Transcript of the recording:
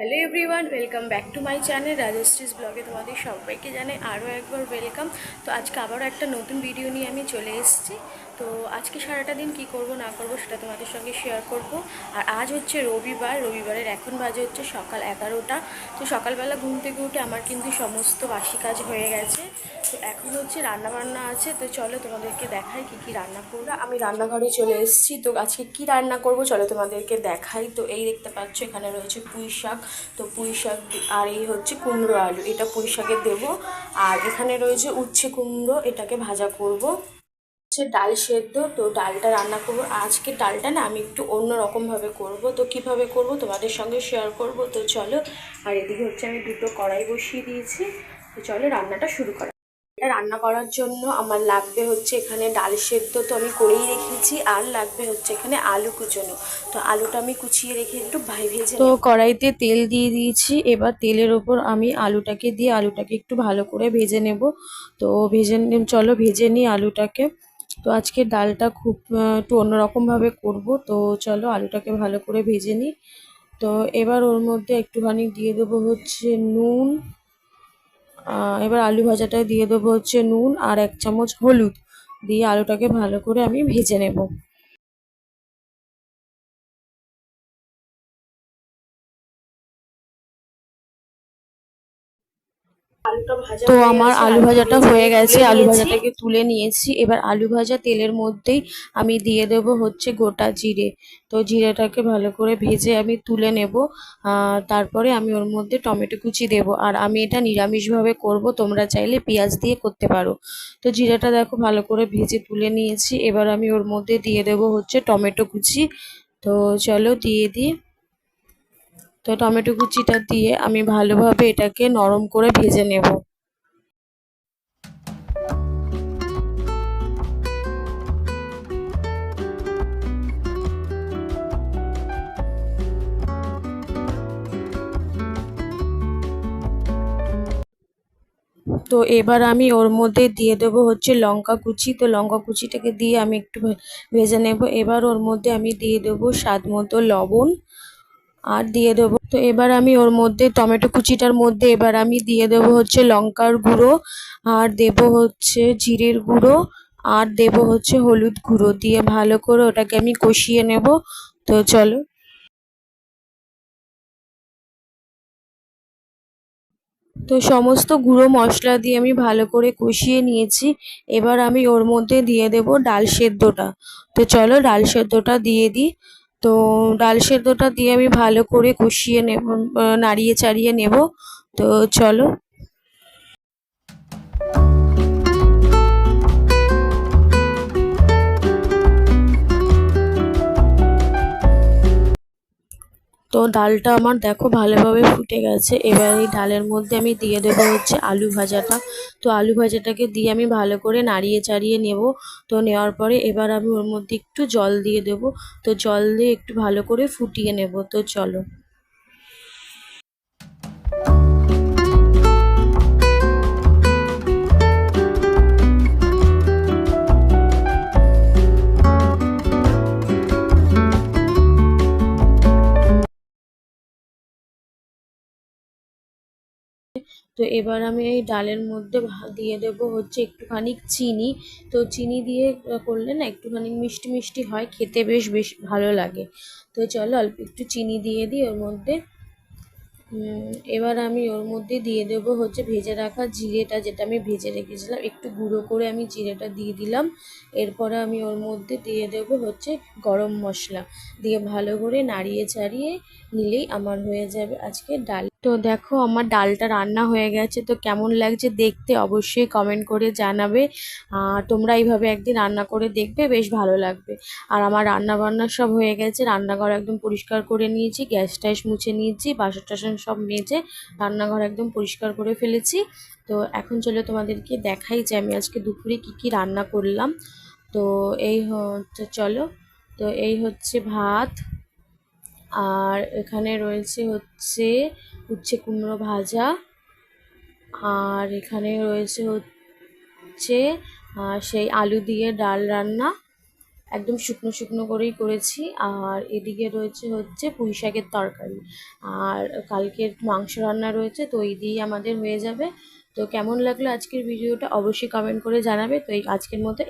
Hello everyone welcome back to my channel Rajashree's ব্লগে তোমাদের সবাইকে জানে আরও একবার ওয়েলকাম তো আজকে আবারও একটা নতুন ভিডিও নিয়ে আমি চলে এসেছি। তো আজকে সারাটা দিন কি করব, না করব সেটা তোমাদের সঙ্গে শেয়ার করব। আর আজ হচ্ছে রবিবার, রবিবারের এখন বাজে হচ্ছে সকাল এগারোটা। তো সকালবেলা ঘুম থেকে উঠে আমার কিন্তু সমস্ত বাসি কাজ হয়ে গেছে। তো এখন হচ্ছে রান্না বান্না আছে, তো চলো তোমাদেরকে দেখাই কি কি রান্না করব। আমি রান্নাঘরে চলে এসেছি, তো আজকে কি রান্না করব চলো তোমাদেরকে দেখাই। তো এই দেখতে পাচ্ছ এখানে রয়েছে পুঁই শাক। তো পুঁই শাক আর এই হচ্ছে কুমড়ো আলু, এটা পুঁই শাকে দেবো। আর এখানে রয়েছে উচ্ছে কুমড়ো, এটাকে ভাজা করব। হচ্ছে ডাল সেদ্ধ। তো ডালটা রান্না করব। আজকে ডালটা না আমি একটু অন্য রকমভাবে করব। তো কীভাবে করব তোমাদের সঙ্গে শেয়ার করব। তো চলো আর এদিকে হচ্ছে আমি দুটো কড়াই বসিয়ে দিয়েছি। তো চলো রান্নাটা শুরু করা এটা রান্না করার জন্য আমার লাগবে হচ্ছে এখানে ডাল সেদ্ধ তো আমি করেই রেখেছি। আর লাগবে হচ্ছে এখানে আলু কুচোনো। তো আলুটা আমি কুচিয়ে রেখে একটু ভাই ভেজে তো কড়াইতে তেল দিয়ে দিয়েছি। এবার তেলের ওপর আমি আলুটাকে দিয়ে আলুটাকে একটু ভালো করে ভেজে নেব। তো ভেজে চলো ভেজে নিই আলুটাকে। তো আজকে ডালটা খুব একটু অন্যরকমভাবে করব। তো চলো আলুটাকে ভালো করে ভেজে নিই। তো এবার ওর মধ্যে একটুখানি দিয়ে দেবো হচ্ছে নুন। এবার আলু ভাজাটা দিয়ে দেবো হচ্ছে নুন আর এক চামচ হলুদ। দিয়ে আলুটাকে ভালো করে আমি ভেজে নেব। তো আমার আলু ভাজাটা হয়ে গেছে আলু ভাজাটাকে তুলে নিয়েছি। এবার আলু ভাজা তেলের মধ্যেই আমি দিয়ে দেব হচ্ছে গোটা জিরে। তো জিরেটাকে ভালো করে ভেজে আমি তুলে নেব। তারপরে আমি ওর মধ্যে টমেটো কুচি দেব। আর আমি এটা নিরামিষভাবে করব তোমরা চাইলে পেঁয়াজ দিয়ে করতে পারো। তো জিরাটা দেখো ভালো করে ভেজে তুলে নিয়েছি। এবার আমি ওর মধ্যে দিয়ে দেব হচ্ছে টমেটো কুচি। তো চলো দিয়ে দিই। তো টমেটো কুচিটা দিয়ে আমি ভালোভাবে এটাকে নরম করে ভেজে নেব। তো এবার আমি ওর মধ্যে দিয়ে দেবো হচ্ছে লঙ্কা কুচি। তো লঙ্কা কুচিটাকে দিয়ে আমি একটু ভেজে নেব। এবার ওর মধ্যে আমি দিয়ে দেবো স্বাদ মতো লবণ। আর দিয়ে দেবো। তো এবার আমি ওর মধ্যে টমেটো কুচিটার মধ্যে এবার আমি দিয়ে দেবো হচ্ছে লঙ্কার গুঁড়ো, আর দেবো হচ্ছে জিরের গুঁড়ো, আর দেবো হচ্ছে হলুদ গুঁড়ো দিয়ে ভালো করে ওটাকে আমি কষিয়ে নেব। তো চলো। তো সমস্ত গুঁড়ো মশলা দিয়ে আমি ভালো করে কষিয়ে নিয়েছি। এবার আমি ওর মধ্যে দিয়ে দেব ডাল সেদ্ধটা। তো চলো ডাল সেদ্ধটা দিয়ে দিই। তো ডাল সেদ্ধটা দিয়ে আমি ভালো করে কষিয়ে নেব নাড়িয়ে চাড়িয়ে নেব। তো চলো। তো ডালটা আমার দেখো ভালোভাবে ফুটে গেছে। এবার এই ডালের মধ্যে আমি দিয়ে দেবো হচ্ছে আলু ভাজাটা। তো আলু ভাজাটাকে দিয়ে আমি ভালো করে নাড়িয়ে চাড়িয়ে নেব। তো নেওয়ার পরে এবার আমি ওর মধ্যে একটু জল দিয়ে দেব। তো জল দিয়ে একটু ভালো করে ফুটিয়ে নেব। তো চলো। তো এবার আমি এই ডালের মধ্যে দিয়ে দেবো হচ্ছে একটুখানি চিনি। তো চিনি দিয়ে করলে না একটুখানি মিষ্টি মিষ্টি হয়, খেতে বেশ বেশ ভালো লাগে। তো চলো অল্প একটু চিনি দিয়ে দিই ওর মধ্যে। এবার আমি ওর মধ্যে দিয়ে দেবো হচ্ছে ভেজে রাখা জিরেটা যেটা আমি ভেজে রেখেছিলাম। একটু গুঁড়ো করে আমি জিরেটা দিয়ে দিলাম। এরপরে আমি ওর মধ্যে দিয়ে দেবো হচ্ছে গরম মশলা। দিয়ে ভালো করে নাড়িয়ে চাড়িয়ে নিলেই আমার হয়ে যাবে আজকে ডাল। তো দেখো আমার ডালটা রান্না হয়ে গেছে, তো কেমন লাগছে দেখতে অবশ্যই কমেন্ট করে জানাবে। তোমরা এইভাবে একদিন রান্না করে দেখবে, বেশ ভালো লাগবে। আর আমার রান্না বান্না সব হয়ে গেছে, রান্নাঘর একদম পরিষ্কার করে নিয়েছি, গ্যাস ট্যাস মুছে নিয়েছি, বাসন টাসন সব মেজে রান্নাঘর একদম পরিষ্কার করে ফেলেছি। তো এখন চলে তোমাদেরকে দেখাই যে আমি আজকে দুপুরে কি কি রান্না করলাম। তো এই হচ্ছে চলো, তো এই হচ্ছে ভাত আর এখানে রয়েছে হচ্ছে উচ্ছে কুমড়ো ভাজা। আর এখানে রয়েছে হচ্ছে সেই আলু দিয়ে ডাল রান্না। একদম শুকনো শুকনো করেই করেছি। আর এদিকে রয়েছে হচ্ছে পুঁই শাকের তরকারি। আর কালকের মাংস রান্না রয়েছে, তো এই দিয়েই আমাদের হয়ে যাবে। তো কেমন লাগল আজকের ভিডিওটা অবশ্যই কমেন্ট করে জানাবে। তো এই আজকের মতো